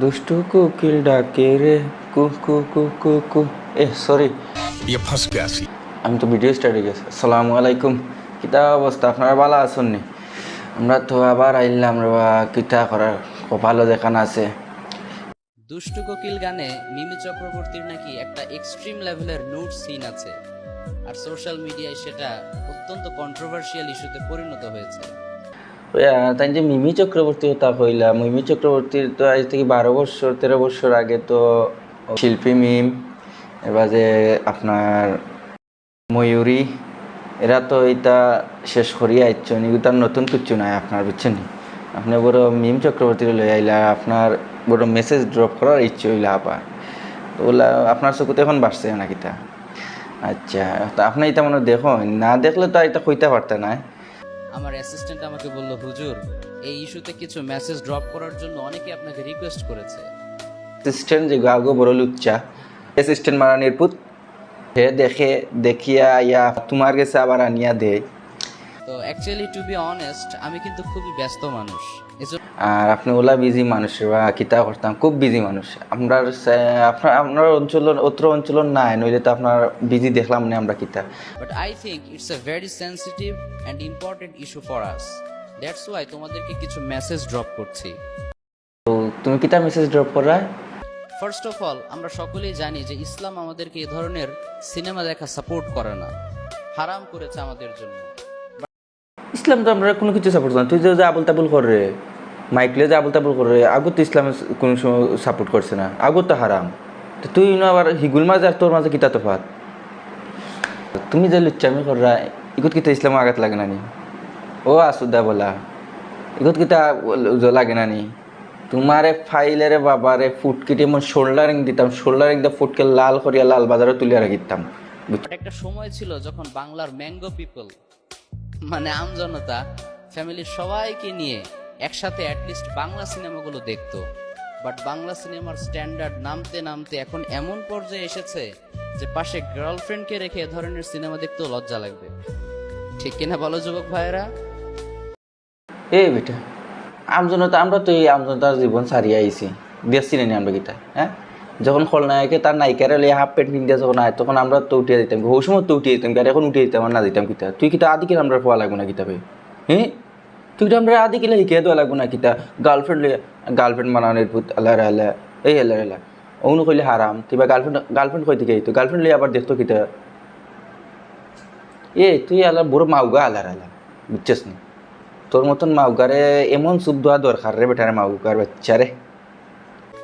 দুষ্টু কোকিল ডাকে রে। কু কু কু কু কু। এ সরি আমি তো ভিডিও স্টার্ট হয়ে গেছি আসসালামু আলাইকুম। কিতা অবস্থা? আপনারা ভালো আছেন নি? আমরা তো আবার আইলাম রা কিতা করার? কপালও দেখানো আছে। দুষ্টু কোকিল গানে মিমি চক্রবর্তীর নাকি একটা এক্সট্রিম লেভেলের নোট সিন আছে। আর সোশ্যাল মিডিয়ায় সেটা অত্যন্ত কন্ট্রোভার্সিয়াল ইস্যুতে পরিণত হয়েছে। তাই যে মিমি চক্রবর্তী তা কইলা মিমি চক্রবর্তীর তো আজ থেকে বারো বছর, তেরো বছর আগে তো শিল্পী মিম, এবার যে আপনার ময়ূরী, এরা তো এটা শেষ করিয়া আইচ্ছেন এগুলো তার নতুন কিছু নাই আপনার, বুঝছেন? আপনি বড় মিম চক্রবর্তী লই আইলা, আপনার বড় মেসেজ ড্রপ করার ইচ্ছে হইলা আবার। ওলা, আপনার চকুতে এখন বাড়ছে নাকি তা? আচ্ছা আপনি এটা মনে হয় দেখো না দেখলে তো এটা কইতে পারতে না আমার অ্যাসিস্ট্যান্ট আমাকে বলল হুজুর এই ইস্যুতে কিছু মেসেজ ড্রপ করার জন্য অনেকে আপনাকে রিকোয়েস্ট করেছে। অ্যাসিস্ট্যান্ট যে গাগো বড় লুচ্চা অ্যাসিস্ট্যান্ট মারা পুত হে দেখে দেখিয়া ইয়া তোমার কাছে আবার আনিয়া দেয় তো অ্যাকচুয়ালি টু বি অনেস্ট আমি কিন্তু খুবই ব্যস্ত মানুষ। আর আপনি ওলা বিজি মানুষ বা কিতা করতাম খুব বিজি মানুষ। আপনার আপনার আপনার অঞ্চল অত্র অঞ্চল নাই নইলে তো আপনার বিজি দেখলাম না আমরা কিতা but I think it's a very sensitive and important issue for us that's why তোমাদেরকে কিছু মেসেজ ড্রপ করছি। তো তুমি কিতা মেসেজ ড্রপ করা? ফার্স্ট অফ অল আমরা সকলেই জানি যে ইসলাম আমাদেরকে এ ধরনের সিনেমা দেখা সাপোর্ট করে না। হারাম করেছে আমাদের জন্য। ইসলাম তো আমরা কোনো কিছু সাপোর্ট করি তুই যে আবুল তাবুল করে মাইকলে যে আবুল তাবুল করে আগত তো ইসলামে কোনো সময় সাপোর্ট করছে না। আগত তো হারাম। তো তুই না আবার হিগুল মাঝে আর তোর মাঝে কিতা তফাত তুমি যে লুচ্চামি কররা, ইগুত কিতা ইসলাম আঘাত লাগে না নি ও আসুদা বলা, ইগুত কিতা লাগে না নি তোমারে ফাইলেরে বাবারে ফুটকিটে মন শোল্ডারিং দিতাম, শোল্ডারিং দা ফুটকে লাল করিয়া লাল বাজারে তুলিয়া রাখিতাম। একটা সময় ছিল যখন বাংলার ম্যাঙ্গো পিপল মানে আমজনতা ফ্যামিলির সবাইকে নিয়ে একসাথে অ্যাটলিস্ট বাংলা সিনেমাগুলো দেখতো। বাট বাংলা সিনেমার স্ট্যান্ডার্ড নামতে নামতে এখন এমন পর্যায়ে এসেছে যে পাশে গার্লফ্রেন্ডকে রেখে এ ধরনের সিনেমা দেখতেও লজ্জা লাগবে। ঠিক কিনা বলো, যুবক ভাইয়েরা? এ বেটা আমজনতা আমরা তো এই আমজনতার জীবন সারিয়ে আইছি। দেখছি না আমরা কিটা হ্যাঁ? যখন খলনায়কে তার নায়িকারা লিয়ে হাফ প্যান্ট পিন্দিয়া যখন আয়, তখন আমরা তো উঠিয়ে দিতাম ওই সময় তো উঠিয়ে দিতাম আর এখন উঠিয়ে দিতাম না দিতাম কিতা? তুই কিতা আদি কিনা আমরা পাওয়া লাগবো না কিতাবে হ্যাঁ তুই কিটা আমরা আদি কিলা শিখিয়ে দেওয়া লাগবো না কিতা? গার্লফ্রেন্ড গার্লফ্রেন্ড মানানোর ভূত আল্লাহ আল্লাহ এই আল্লাহ আল্লাহ অন্য কইলে হারাম, তুই বা গার্লফ্রেন্ড গার্লফ্রেন্ড কই থেকে? তো গার্লফ্রেন্ড লিয়ে আবার দেখতো কিতা? এ, তুই আল্লাহ, বড় মাউগা আল্লাহ আল্লাহ বুঝছিস না? তোর মতন মাউগারে এমন সুপ দেওয়া দরকার রে বেটারে মাউগার বাচ্চারে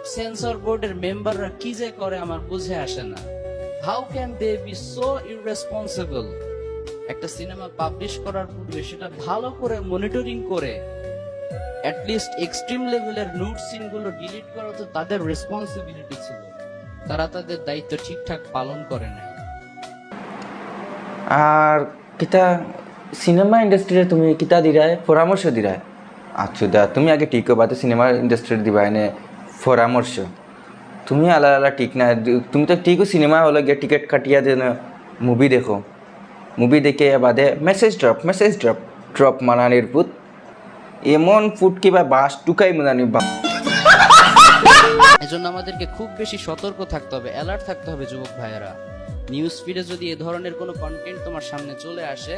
সেন্সর বোর্ডের মেম্বাররা কি যে করে আমার বুঝে আসে না। How can they be so irresponsible একটা সিনেমা পাবলিশ করার পূর্বে সেটা ভালো করে মনিটরিং করে অ্যাটলিস্ট এক্সট্রিম লেভেলের নুট সিনগুলো ডিলিট করা তো তাদের রেসপন্সিবিলিটি ছিল। তারা তাদের দায়িত্ব ঠিকঠাক পালন করে নাই। আর কিতা সিনেমা ইন্ডাস্ট্রিতে তুমি কিতা দিরায়? পরামর্শ দিরায়? আচ্ছা দা তুমি আগে ঠিক বাদে সিনেমা ইন্ডাস্ট্রির দিবা এনে পরামর্শ। তুমি আলা আলা ঠিক না, তুমি তো ঠিকও সিনেমা হলে গিয়ে টিকিট কাটিয়া দেন মুভি দেখো। মুভি দেখে বাদে message drop message drop drop মানানির পুত এমন ফুট কিবা বাস টুকাই মানানি বা এজন্য আমাদেরকে খুব বেশি সতর্ক থাকতে হবে অ্যালার্ট থাকতে হবে যুবক ভাইয়েরা। নিউজ ফিডে যদি এ ধরনের কোনো কন্টেন্ট তোমার সামনে চলে আসে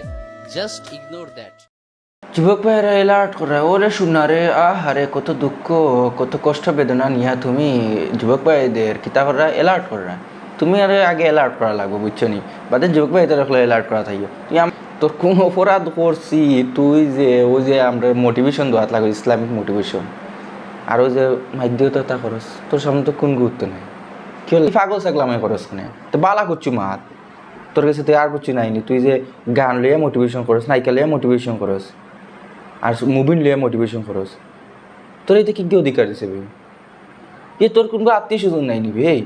জাস্ট ইগনোর দ্যাট যুবক ভাইয়েরা এলার্ট করে, ওরে শুনারে আহারে, কত দুঃখ, কত কষ্ট, বেদনা নিয়া তুমি যুবক ভাইদের কিতা করা এলার্ট করা তুমি আরে আগে এলার্ট করা লাগবে, বুঝছ নি? বাদে যুবক ভাইদের রাখলে এলার্ট করা থাকিও তুই তোর কোন অপরাধ করছি, তুই যে, ওই যে আমরা মোটিভেশন দেওয়াত লাগবে, ইসলামিক মোটিভেশন আর ওই যে মাধ্যতা খরচ তোর সামনে তো কোন গুরুত্ব নাই। কি হল? পাগল থাকলাম খরচ নে তো বালা করছু মাত। তোর কাছে তুই আর করছু নাইনি তুই যে গান লিয়ে মোটিভেশন করস নাইকা লিয়ে মোটিভেশন করস। আর মুভি লিয়ে মোটিভেশন করস তোর এতে কি কি অধিকার দিছে বে? এ তোর কোনগো আত্মীয় স্বজন নাই নিবি এই,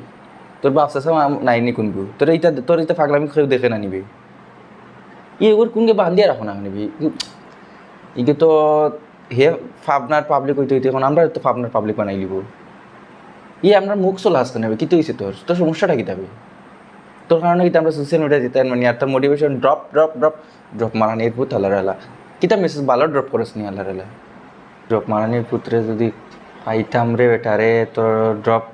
তোর বাপ চাষা নাইনি কোনগো তোর এইটা তোর এইটা পাগলামি কেউ দেখে না নিবি ই ওর কোনকে বান্ধিয়া রাখো না নিবি ইগে তো হে ফাবনার পাবলিক হইতে হইতে এখন আমরা তো ফাবনার পাবলিক বানাই লিব ই আমরা মুখ চলে আসতে নেবে কি তো হয়েছে তোর তোর সমস্যাটা কি যাবে তোর কারণে কিন্তু আমরা সোশ্যাল মিডিয়া যেতে মানে আর তোর motivation drop drop drop drop পুত আল্লাহ আল্লাহ কিতা মেসেজ ভালো ড্রপ করিস নি আল্লাহ আল্লাহ ড্রপ মারানির পুত্রে যদি আইতাম রে বেটারে, তোর ড্রপ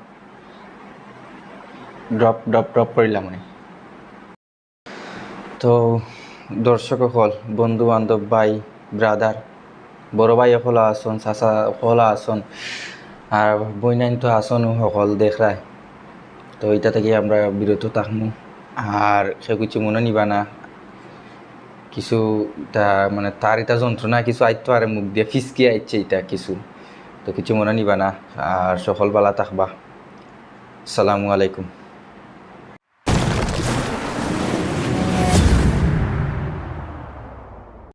ড্রপ ড্রপ ড্রপ করিলাম মানে তো দর্শক হল বন্ধু বান্ধব ভাই ব্রাদার বড় ভাই সকল আসন, চাচা সকল আসন, আর বইনাইন তো আসন সকল দেখরায় তো এটা থেকে আমরা বিরত থাকমু। আর সে কিছু মনে নিবা না। কিছু তা মানে তার এটা যন্ত্রণা, কিছু আইতো আর মুখ দিয়ে ফিসকি আইছে এটা কিছু। তো কিছু মনে নিবা না। আর বালা থাকবা। আসসালামু আলাইকুম।